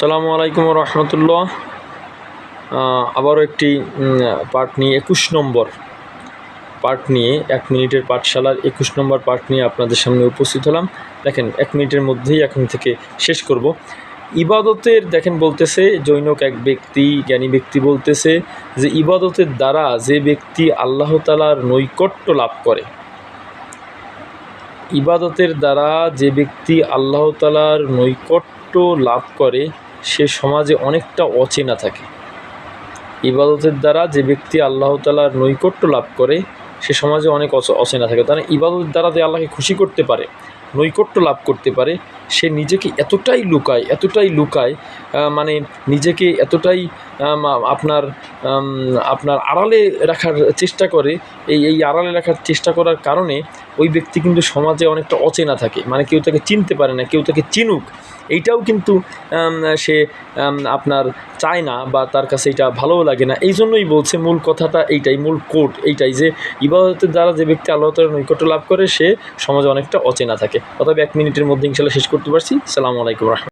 সালামু আলাইকুম রহমতুল্লাহ। আবারও একটি পার্ট নিয়ে একুশ নম্বর পার্ট নিয়ে, এক মিনিটের পাঠশালার একুশ নম্বর পার্ট নিয়ে আপনাদের সামনে উপস্থিত হলাম। দেখেন, এক মিনিটের মধ্যেই এখন থেকে শেষ করব। ইবাদতের, দেখেন, বলতেছে, জৈনক এক ব্যক্তি, জ্ঞানী ব্যক্তি বলতেছে যে, ইবাদতের দ্বারা যে ব্যক্তি আল্লাহ তালার নৈকট্য লাভ করে, ইবাদতের দ্বারা যে ব্যক্তি আল্লাহ তালার নৈকট্য লাভ করে সে সমাজে অনেকটা অচেনা থাকে। ইবাদতের দ্বারা যে ব্যক্তি আল্লাহ তালার নৈকট্য লাভ করে, সে সমাজে অনেক অচ- অচেনা থাকে। তারা ইবাদতের দ্বারা যে আল্লাহকে খুশি করতে পারে, নৈকট্য লাভ করতে পারে, সে নিজেকে এতটাই লুকায় এতটাই লুকায় মানে নিজেকে এতটাই আপনার আপনার আড়ালে রাখার চেষ্টা করে, এই এই আড়ালে রাখার চেষ্টা করার কারণে ওই ব্যক্তি কিন্তু সমাজে অনেকটা অচেনা থাকে। মানে কেউ তাকে চিনতে পারে না, কেউ তাকে চিনুক এইটাও কিন্তু সে আপনার চায় না বা তার কাছে এটা ভালোও লাগে না। এই জন্যই বলছে মূল কথাটা এইটাই, মূল কোট এইটাই যে ইবাদতের দ্বারা যে ব্যক্তি আল্লাহ তালা নৈকট্য লাভ করে, সে সমাজে অনেকটা অচেনা থাকে। অতএব এক মিনিটের মধ্যে ইনশাল্লাহ শেষ করতে পারছি। সালামু আলাইকুম রহমতুল্লাহ।